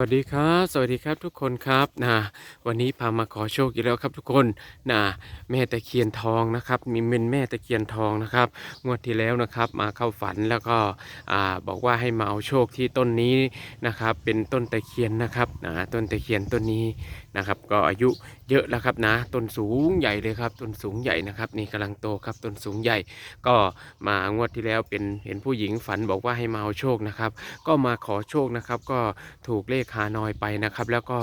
สวัสดีครับ สวัสดีครับทุกคนครับนะวันนี้พามาขอโชคอีกแล้วครับทุกคนนะแม่ตะเคียนทองนะครับ มีเป็นแม่ตะเคียนทองนะครับงวดที่แล้วนะครับมาเข้าฝันแล้วก็อ่าบอกว่าให้มาเอาโชคที่ต้นนี้นะครับ เป็นต้นตะเคียนนะครับนะต้นตะเคียนต้นนี้นะครับ ก็อายุ เยอะแล้วครับนะต้นสูงใหญ่เลยครับต้นสูงใหญ่นะครับนี่กำลังโตครับต้นสูงใหญ่ ก็มางวดที่แล้วเป็นเห็นผู้หญิงฝันบอกว่าให้มาเอาโชคนะครับ ก็มาขอโชคนะครับ ก็ถูกเลขฮานอยไปนะครับ แล้วก็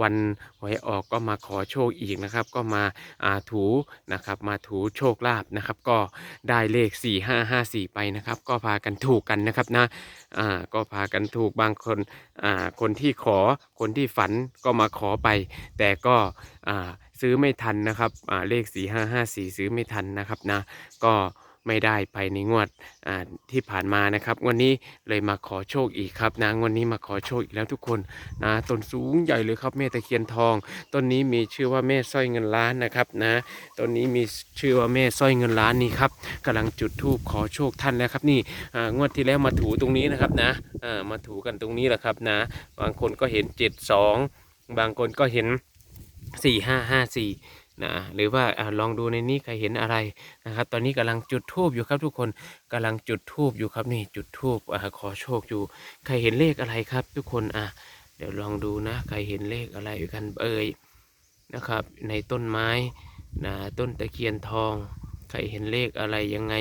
วันหวยออกก็มาขอโชคอีกนะครับ ก็มาอาถูนะครับ มาถูโชคลาภนะครับ ก็ได้เลข 4 5 5 4 ไปนะครับ ก็พากันถูกกันนะครับนะอ่าก็พากันถูกบางคนอ่าคนที่ขอคนที่ฝันก็มาขอไป แต่ก็ ซื้อไม่ทันนะครับอ่าเลข 4 5 5 4 ซื้อไม่ทันนะครับนะก็ไม่ได้ไปในงวดที่ผ่านมานะครับวันนี้เลยมาขอโชคอีกครับนะวันนี้มาขอโชคอีกแล้วทุกคนนะต้นสูงใหญ่เลยครับแม่ตะเคียนทองต้นนี้มีชื่อว่าแม่สร้อยเงินล้านนะครับนะต้นนี้มีชื่อว่าแม่สร้อยเงินล้านนี่ครับกำลังจุดธูปขอโชคท่านแล้วครับนี่งวดที่แล้วมาถูตรงนี้นะครับนะามาถูกันตรงนี้แหละครับนะ บางคนก็เห็นเจ็ดสองบางคนก็เห็น สี่ห้าห้าสี่นะหรือว่าอลองดูในนี้ใครเห็นอะไรนะครับ ตอนนี้กำลังจุดทูบอยู่ครับทุกคนกำลังจุดทูบอยู่ครับนี่จุดทูบอขอโชคอยู่ ใครเห็นเลขอะไรครับ ทุกคนอะเดี๋ยวลองดูนะ ใครเห็นเลขอะไรกันเอ่ยนะครับ ในต้นไม้นะต้นตะเคียนทอง ใครเห็นเลขอะไรยังไง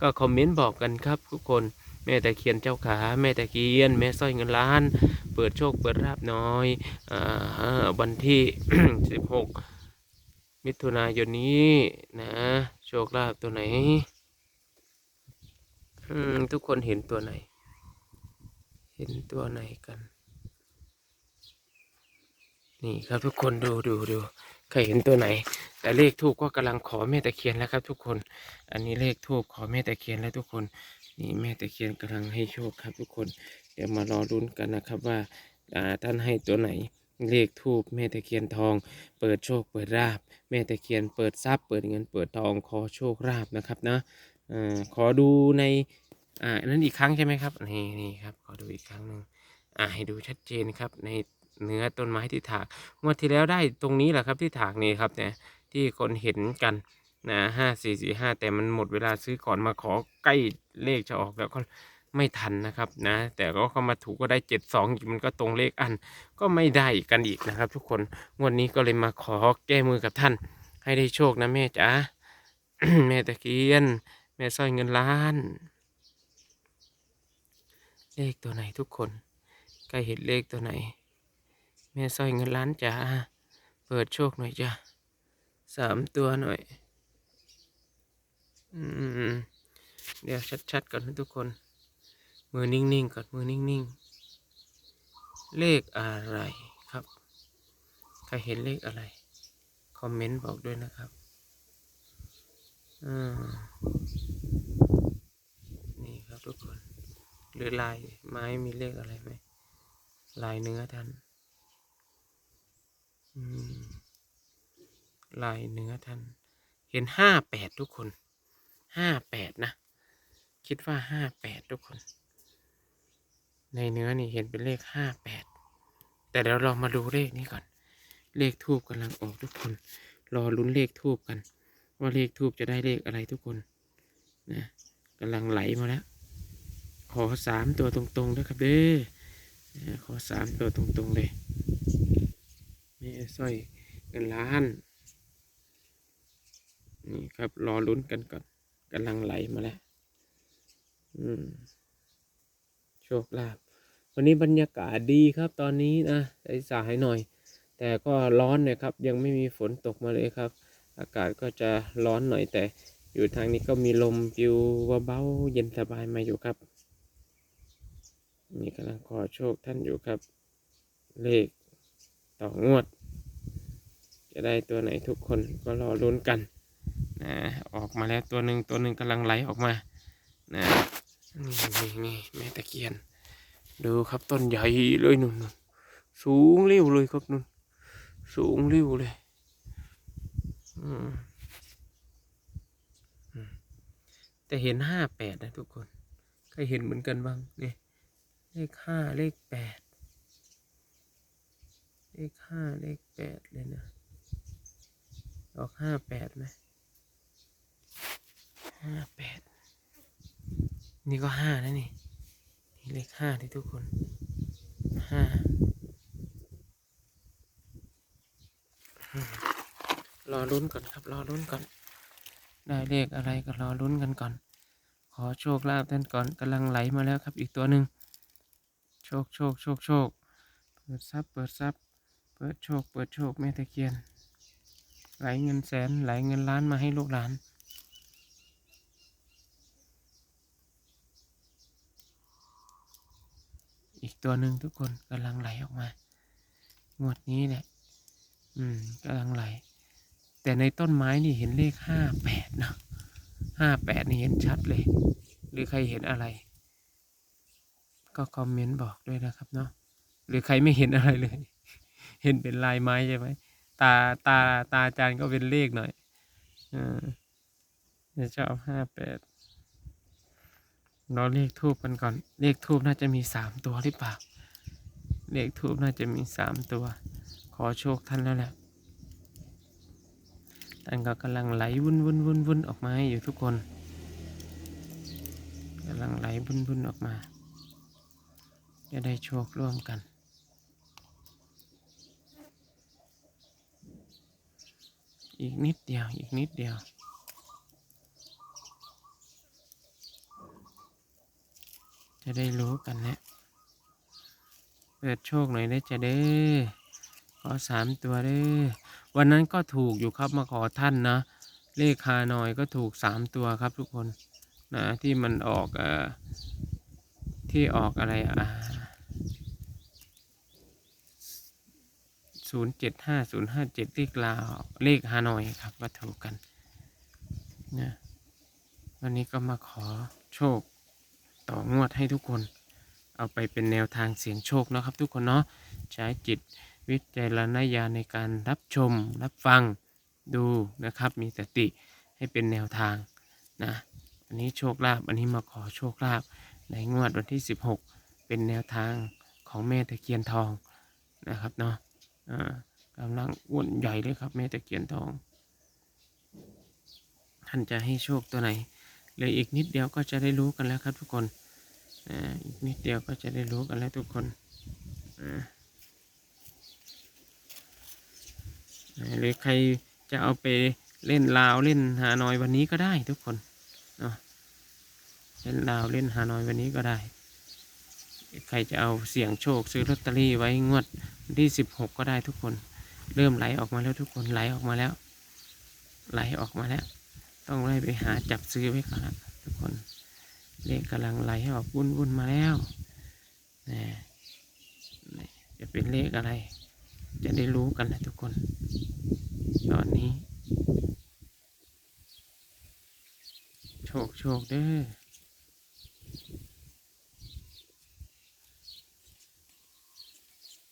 ก็คอมเมนต์บอกกันครับทุกคน แม่แตะเคียนเจ้าขา แม่แตะเคียน แม่สร้อยเงินล้าน เปิดโชคเปิดราบน้อยอวันที่ 16 มิถุนายนนี้นะ โชคลาภตัวไหนทุกคนเห็นตัวไหน เห็นตัวไหนกัน นี่ครับทุกคนดูดูดูใครเห็นตัวไหน แต่เลขทูบก็กำลังขอแม่ตะเคียนแล้วครับ ทุกคน อันนี้เลขทูบขอแม่ตะเคียนแล้วทุกคน นี่แม่ตะเคียนกำลังให้โชคครับทุกคน เดี๋ยวมารอรุ้นกันนะครับว่าท่านให้ตัวไหนเลขทูบแม่ตะเคียนทอง เปิดโชคเปิดราบ แม่ตะเคียนเปิดทรัพย์เปิดเงินเปิดทองขอโชคราบนะครับนะอขอดูในอ่านั้นอีกครั้งใช่ไหมครับนี่นี่ครับขอดูอีกครั้งหนึ่งอ่าให้ดูชัดเจนครับในเนื้อต้นไม้ที่ถากงวดที่แล้วได้ตรงนี้แหละครับที่ถากนี่ครับเนี่ยที่คนเห็นกัน นะห้าสี่สี่ห้าแต่มันหมดเวลาซื้อก่อนมาขอใกล้เลขจะออกแล้วก็ไม่ทันนะครับนะแต่ก็เข้ามาถูกก็ได้เจ็ดสองมันก็ตรงเลขอันก็ไม่ได้กันอีกนะครับ ทุกคนงวดนนี้ก็เลยมาขอแก้มือกับท่าน ให้ได้โชคนะแม่จ๋าแม่ตะเคียน แม่สร้อยเงินล้าน เลขตัวไหนทุกคนใกล้เห็นเลขตัวไหน แม่สร้อยเงินล้านจ๋าเปิดโชคหน่อยจ้ะสามตัวหน่อย เดี๋ยวชัดๆก่อนนะทุกคน มือนิ่งๆก่อนมือนิ่งๆ เลขอะไรครับ ใครเห็นเลขอะไร คอมเมนต์บอกด้วยนะครับอนี่ครับทุกคน หรือลายไม้มีเลขอะไรไหม ลายเนื้อท่านลายเนื้อท่าน เห็นห้าแปดทุกคน ห้าแปดนะ คิดว่าห้าแปดทุกคน ในเนื้อนี่เห็นเป็นเลขห้าแปดแต่เดี๋ยวเรามาดูเลขนี้ก่อน เลขทูบกำลังออกทุกคน รอลุ้นเลขทูบกัน ว่าเลขทูบจะได้เลขอะไรทุกคนนะกำลังไหลมาแล้ว ขอสามตัวตรงๆนะครับเด้อขอสามตัวตรงๆเลยแม่สร้อยเงินล้าน นี่ครับรอลุ้นกันก่อน กำลังไหลมาแล้วอืมโชคลาภวันนี้บรรยากาศดีครับตอนนี้นะสายๆหน่อย แต่ก็ร้อนนี่ยครับ ยังไม่มีฝนตกมาเลยครับ อากาศก็จะร้อนหน่อยแต่อยู่ทางนี้ก็มีลมฟิวเบาๆเย็นสบายมาอยู่ครับนี่กำลังขอโชคท่านอยู่ครับ เลขต่องวด จะได้ตัวไหนทุกคนก็รอลุ้นกัน นะออกมาแล้วตัวหนึ่งตัวหนึ่งกำลังไหลออกมานะนี่นี่นี่แม่ตะเคียน ดูครับต้นใหญ่เลยนุ่นนุ่นสูงเร็วเลยครับนุ่นสูงเร็วเลยแต่เห็นห้าแปดนะทุกคนใครเห็นเหมือนกันบ้างเนี่ยเลขห้าเลขแปดเลขห้าเลขแปดเลยนะออกห้าแปดไหม ห้าแปดนี่ก็ห้านะนี่นี่เลขห้าที่ทุกคนห้าอรอลุ้นก่อนครับรอลุ้นก่อน ได้เลขอะไรก็รอลุ้นกันก่อน ขอโชคลาภท่านก่อนกำลังไหลมาแล้วครับ อีกตัวหนึ่งโชคโชคโชคโชคเปิดซับเปิดซับเปิดโชค เปิดโชคแม่ตะเคียน ไหลเงินแสนไหลเงินล้านมาให้ลูกหลาน อีก ตัวหนึ่งทุกคนกำลังไหลออกมา งวดนี้เนี่ยอืมกำลังไหล แต่ในต้นไม้นี่เห็นเลขห้าแปดเนาะห้าแปดนี่เห็นชัดเลย หรือใครเห็นอะไร ก็คอมเมนต์บอกด้วยนะครับเนาะหรือใครไม่เห็นอะไรเลย เห็นเป็นลายไม้ใช่ไหมตาตาตาอาจารย์ก็เป็นเลขหน่อยออเจะเอาห้าแปด เราเลขทูบกันก่อน เลขทูบน่าจะมีสามตัวหรือเปล่า เลขทูบน่าจะมีสามตัว ขอโชคท่านแล้วแหละ ท่านก็กำลังไหลวุ่นวุ่นวุ่นวุ่นออกมาให้อยู่ทุกคนกำลังไหลวุ่นวุ่นออกมา จะได้โชคร่วมกัน อีกนิดเดียว อีกนิดเดียว จะได้รู้กันแล้วเปิดโชคหน่อยได้จะเด้อขอสามตัวเด้อวันนั้นก็ถูกอยู่ครับมาขอท่านนะ เลขคานอยก็ถูกสามตัวครับทุกคนนะที่มันออกเอ่อที่ออกอะไรอ่าศูนย์เจ็ดห้าศูนย์ห้าเจ็ดเลขลาวเลขฮานอยครับก็ถูกกันนะวันนี้ก็มาขอโชค ต่องวดให้ทุกคน เอาไปเป็นแนวทางเสียงโชคนะครับทุกคนเนาะใช้จิตวิจารณญาณในการรับชม รับฟังดูนะครับ มีสติให้เป็นแนวทางนะอันนี้โชคลาภอันนี้มาขอโชคลาภในงวดวันที่ 16 เป็นแนวทางของแม่ตะเคียนทองนะครับเนาะกำลังอ้วนใหญ่เลยครับแม่ตะเคียนทอง ท่านจะให้โชคตัวไหน เหลืออีกนิดเดียวก็จะได้รู้กันแล้วครับทุกคนอีกนิดเดียวก็จะได้รู้กันแล้วทุกคนหรือใครจะเอาไปเล่นลาวเล่นฮานอยวันนี้ก็ได้ทุกคนเนาะเล่นลาวเล่นฮานอยวันนี้ก็ได้ ใครจะเอาเสี่ยงโชคซื้อลอตเตอรี่ไว้งวดที่สิบหกก็ได้ทุกคน เริ่มไหลออกมาแล้วทุกคนไหลออกมาแล้ว ไหลออกมาแล้ว ต้องไล่ไปหาจับซื้อไว้ก่อนทุกคนเลขกำลังไหลให้ออกวุ่นวุ่นมาแล้วนี่นี่จะเป็นเลขอะไร จะได้รู้กันนะทุกคน ตอนนี้ โชคโชคเด้อ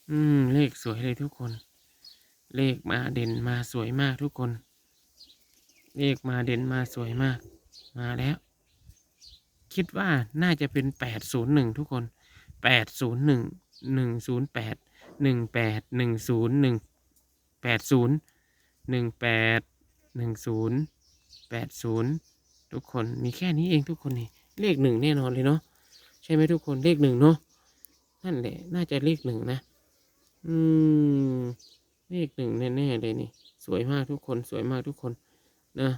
อืม เลขสวยเลยทุกคน เลขมาเด่นมาสวยมากทุกคน เลขมาเด่นมาสวยมาก มาแล้ว คิดว่าน่าจะเป็นแปดศูนย์หนึ่งทุกคนแปดศูนย์หนึ่งหนึ่งศูนย์แปดหนึ่งแปดหนึ่งศูนย์หนึ่งแปดศูนย์หนึ่งแปดหนึ่งศูนย์แปดศูนย์ทุกคนมีแค่นี้เองทุกคนนี่เลขหนึ่งแน่นอนเลยเนาะใช่ไหมทุกคนเลขหนึ่งเนาะนั่นแหละน่าจะเลขหนึ่งนะ อืมเลขหนึ่งแน่ๆเลยนี่ สวยมากทุกคนสวยมากทุกคน นะ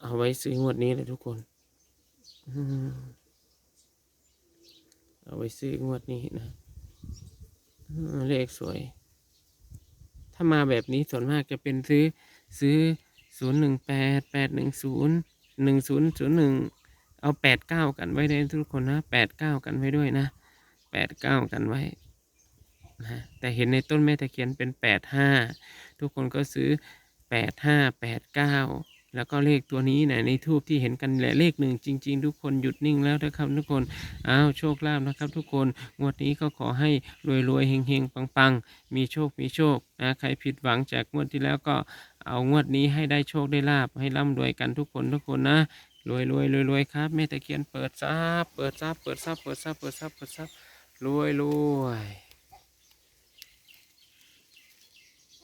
เอาไว้ซื้องวดนี้เลยทุกคนเอาไว้ซื้องวดนี้นะเลขสวย ถ้ามาแบบนี้ส่วนมากจะเป็นซื้อซื้อศูนย์หนึ่งแปดแปดหนึ่งศูนย์หนึ่งศูนย์ศูนย์หนึ่งเอาแปดเก้ากันไว้เลยทุกคนนะแปดเก้ากันไว้ด้วยนะแปดเก้ากันไว้นะแต่เห็นในต้นแม่ตะเคียนเป็นแปดห้าทุกคนก็ซื้อ แปดห้าแปดเก้าแล้วก็เลขตัวนี้นะในทูบที่เห็นกันแหละเลขหนึ่งจริง ๆ ทุกคนหยุดนิ่งแล้วนะครับทุกคนอ้าวโชคลาภนะครับ ทุกคนงวดนี้ก็ขอให้รวยๆเฮงๆปังๆ มีโชคมีโชคนะใครผิดหวังจากงวดที่แล้วก็เอางวดนี้ให้ได้โชคได้ลาบให้ร่ำรวยกันทุกคนทุกคนนะรวยรวยรวยรวยครับแม่ตะเคียนเปิดซับเปิดซับเปิดซับเปิดซับเปิดซับเปิดซับรวยรวย